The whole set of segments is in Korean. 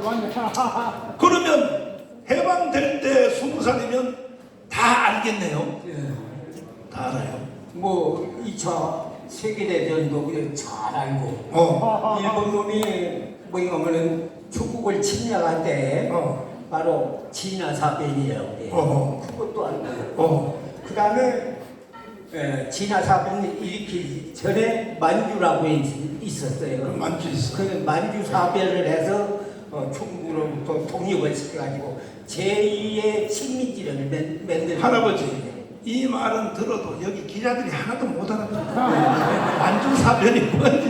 맞네. 그러면 해방될 때 스무 살이면 다 알겠네요. 예. 다 알아요. 뭐 2차 세계대전도 그냥 잘 알고 어. 일본 놈이 뭐냐면은 중국을 침략할 때 어. 바로 진화 사변이라고 해요. 어. 그것도 알고. 어. 그 다음에 진화 사변 일으키기 전에 만주라고 있- 있었어요. 만주 있어. 그 만주 사변을 해서 어, 중국으로부터 독립을 시켜가지고 제2의 식민지를 맨- 만들. 할아버지 이 말은 들어도 여기 기자들이 하나도 못 알아듣는 만주 사변이 뭔지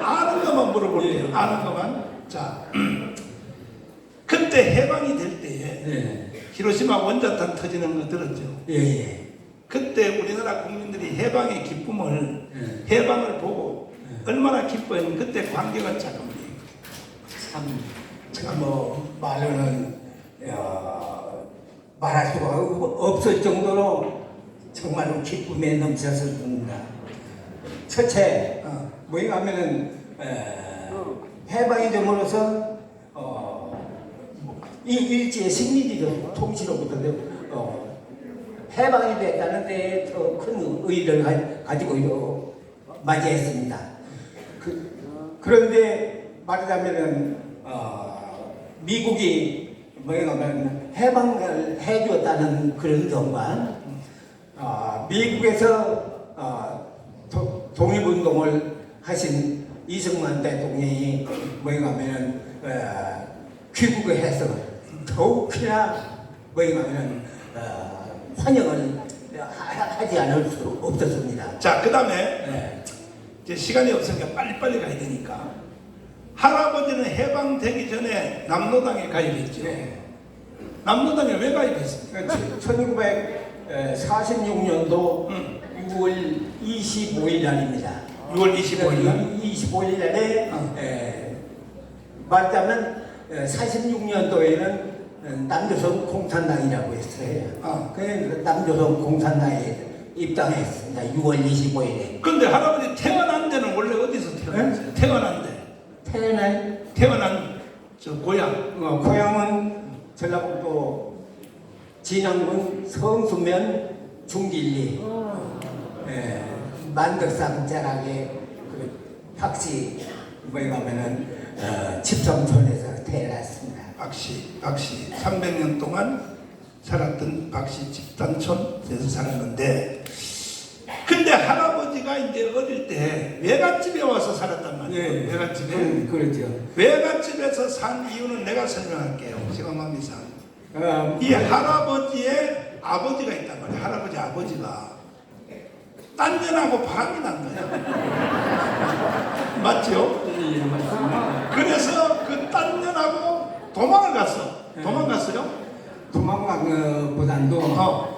아는 것만 물어볼게요. 아는 것만. 자, 그때 해방이 될 때에 네. 히로시마 원자탄 터지는 거 들었죠? 예, 예. 그때 우리나라 국민들이 해방의 기쁨을 네. 해방을 보고 얼마나 기뻐했는지 그때 광경은 잠깐만요. 참, 제가 뭐, 말로는, 어, 말할 수가 없을 정도로 정말로 기쁨에 넘쳤습니다. 첫째, 어, 뭐가 하면은, 에, 해방이 됨으로써, 어, 이 일제의 식민지도 통치로부터, 어, 해방이 됐다는 데에 더 큰 의의를 가- 가지고 요- 맞이했습니다. 그, 그런데 말하자면은 어, 미국이 뭐냐면 해방을 해주었다는 그런 동안 어, 미국에서 어, 도- 독립운동을 하신 이승만 대통령이 뭐냐면 어, 귀국을 해서 더욱이나 뭐냐면 어, 환영을 하- 하지 않을 수 없었습니다. 자, 그 다음에 네. 이제 시간이 없으니까 빨리빨리 가야 되니까 할아버지는 해방되기 전에 남로당에 가입했죠. 네. 남로당에 왜 가입했습니까? 1946년도 음. 6월 25일 날입니다. 6월 25일 날. 25일 날에 어. 에, 말하자면 46년도에는 남조선 공산당이라고 했어요. 어. 그 남조선 공산당에 입당했습니다. 6월 25일에. 근데 할아버지 태어난 데는 원래 어디서 태어났어요? 태어난 태어난 저 고향. 어, 고향은 전라북도 진안군 성수면 중길리 예, 만덕산 자락에 그 박씨 뭐냐면은 어, 집성촌에서 태어났습니다. 박씨, 박씨. 300년 동안 살았던 박씨 집단촌에서 살았는데 근데 할아 버지가 이제 어릴 때 외갓집에 와서 살았단 말이에요. 외갓집에. 음, 그렇죠. 외갓집에서 산 이유는 내가 설명할게요. 시간관계상. 어, 이 할아버지의 아버지가 있단 말이에요. 할아버지 아버지가 딴 년하고 바람이 난 거야. 맞죠? 예, 맞습니다. 그래서 그 딴 년하고 도망을 갔어. 도망갔어요? 도망간 것보단도 어.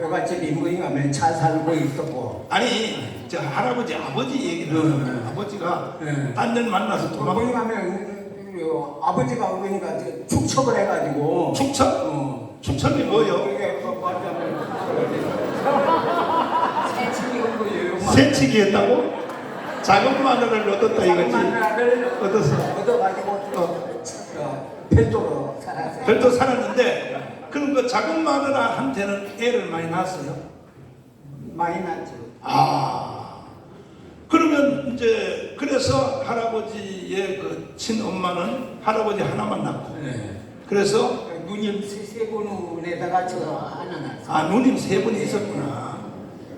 어, 여가집이 뭐냐면 잘 살고 있었고 아니, 저 할아버지 아버지 얘기를 음, 하는 거야. 아버지가 음. 딴년 만나서 도망. 뭐냐면 어, 아버지가 그러니까 이제 축척을 해가지고 축척? 어. 축척이 뭐요? 그게 뭐 새치기 거예요. 새치기 했다고? 작은 마늘을 얻었다 이거지. 마늘을 얻었어. 얻어가지고 어, 어, 별도로 살았어요. 별도 살았는데 그럼 그 작은 마누라한테는 애를 많이 낳았어요. 많이 났죠. 아 그러면 이제 그래서 할아버지의 그 친엄마는 할아버지 하나만 낳고 네. 그래서 누님 세, 세 분에다가 저 하나 났어요. 아 누님 세 분이 있었구나.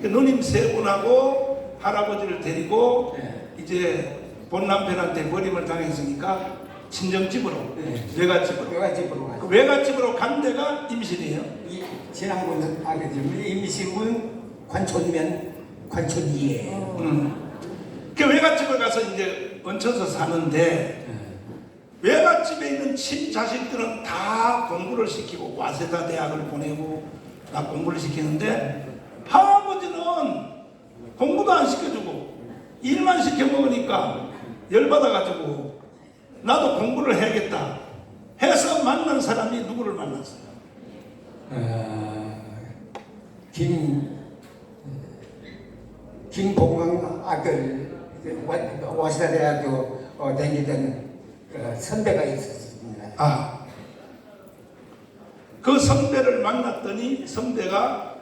그 누님 세 분하고 할아버지를 데리고 네. 이제 본 남편한테 버림을 당했으니까 친정집으로 네. 외갓집으로 그 갔어요. 외갓집으로 간 데가 임실이에요. 이 진안군 아버지 임시군 관촌면 관촌이에요. 음. 그 외갓집을 가서 이제 얹혀서 사는데 외갓집에 있는 친자식들은 다 공부를 시키고 와세다 대학을 보내고 다 공부를 시키는데 할아버지는 공부도 안 시켜주고 일만 시켜 먹으니까 열받아가지고 나도 공부를 해야겠다 해서 만난 사람이 누구를 만났어요? 어, 김 김봉강 아들 와시다 대학교 어, 다니던 어, 선배가 있었습니다. 아, 그 성대를 만났더니 성대가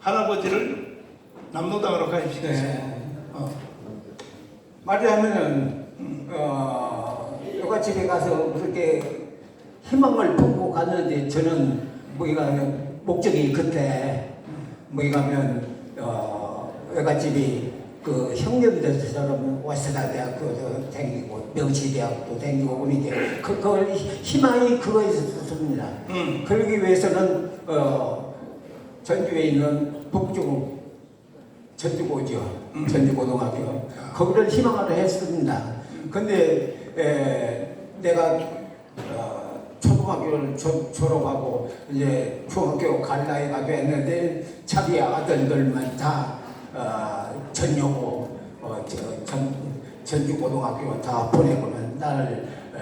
할아버지를 남노당으로 가입시켰어요. 네. 어. 말하자면은 어, 여가 집에 가서 그렇게 희망을 품고 갔는데 저는 뭐이가 목적이 그때 뭐이가면 어, 여가 집이 그 형님들 처럼 와세다 대학교도 다니고 명치대학도 다니고 그러니까 그, 그 희망이 그거에 있었습니다. 음. 그러기 위해서는 어, 전주에 있는 북중 전주고죠. 음. 전주고등학교. 거기를 희망하려 했습니다. 근데 에, 내가 어, 초등학교를 조- 졸업하고 이제 중학교 갈 나이가 됐는데 자기 아들들만 다 어, 전여고 어, 저, 전, 전주고등학교 다 보내고는 나를 어,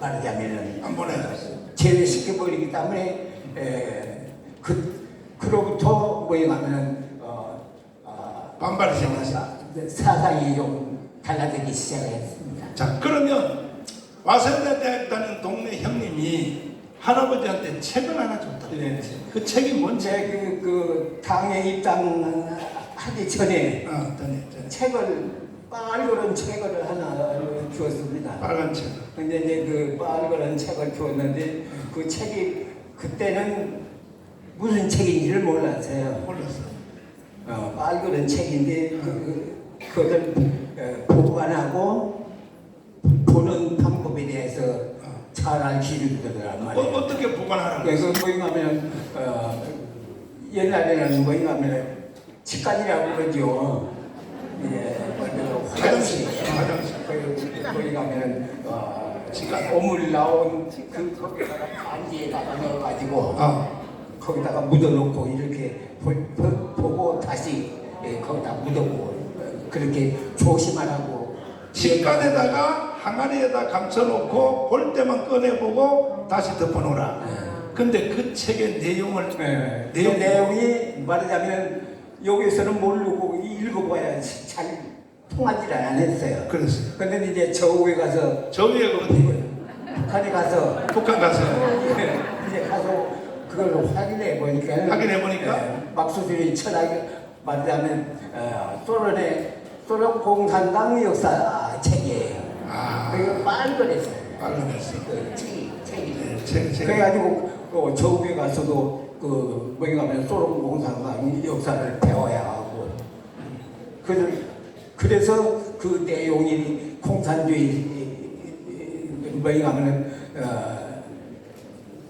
말하자면은 안 보내놨어. 제외시켜버리기 때문에 에, 그, 그로부터 뭐냐면 어, 어, 반발이 생겼어. 사상이 좀 달라지기 시작했습니다. 자, 그러면 와세다 대학 다니는 동네 형님이 할아버지한테 책을 하나 줬다. 네. 그 책이 뭔지? 제 그, 그 당에 입당하기 전에 어, 전에, 전에. 책을 빨간 책을 하나 주었습니다. 빨간 책. 근데 이제 그 빨간 책을 주었는데 그 책이 그때는 무슨 책인지를 몰랐어요. 몰랐어. 어, 빨간 책인데 그, 그것을 어, 보관하고 보는 방법에 대해서 잘 알려주더란 어, 말이에요. 어 떻게 보관하라고? 그래서 뭐냐면 어, 옛날에는 뭐냐면 치간이라고 그러죠. 예, 그 화장실, 화장실. 그 뭐냐면 어. 오물 나온 그 거기다가 반지에다가 넣어가지고 아, 거기다가 묻어놓고 이렇게 보, 보, 보고 다시 예, 거기다 묻어고 어, 그렇게 조심하라고 식간에다가 항아리에다 감춰놓고 볼 때만 꺼내보고 다시 덮어놓으라. 근데 그 책의 내용을 네. 그 내용- 내용이 말하자면 여기서는 모르고 읽어봐야 잘 통하지 않았어요. 그랬어요. 근데 이제 저우에 가서 저 위에 그 어디 북한에 가서 북한 가서 이제 가서 그걸 확인해 보니까 확인해 보니까? 막수들이 철학이 말하자면 어, 소련의 소련 공산당 역사. 아, 그리고 빨간했어요. 빨간했어. 그 책이 책이. 네, 책, 책. 그래가지고 어, 저국에 가서도 그 뭐기 가면 소련 공산당 역사를 배워야 하고 그 그래서 그 내용이 공산주의 뭐기 가면 어,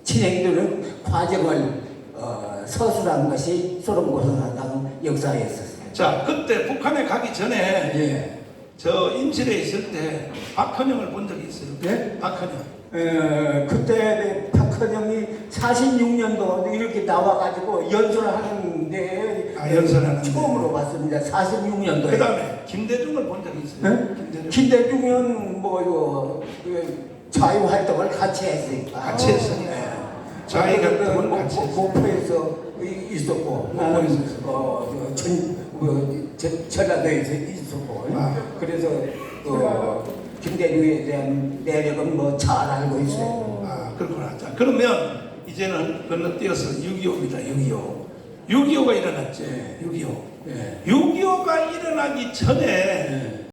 진행되는 과정을 어, 서술한 것이 소련 공산당 역사였었어요. 자, 그때 북한에 가기 전에 예. 저 임실에 있을 때 박헌영을 본 적이 있어요. 예? 박헌영. 어, 그때 박헌영이 46년도 이렇게 나와가지고 연설을 하는데 아, 연설하는데. 처음으로 봤습니다. 46년도에. 그 다음에 김대중을 본 적이 있어요. 네? 김대중. 김대중은 뭐 그, 자유 활동을 같이 했으니까. 같이 했으니까. 네. 자유 활동을 뭐, 같이 뭐, 했으니까. 목포에서 이- 있었고 목포에서. 어, 저 전, 뭐, 저- 전라도에서 있었고 아. 그래서 어, 김대중에 대한 내력은 뭐 잘 알고 있어요. 아, 그렇구나. 자, 그러면 이제는 건너뛰어서 6.25입니다. 6.25. 6.25가 일어났죠. 네. 6.25. 예. 6.25가 일어나기 전에 예.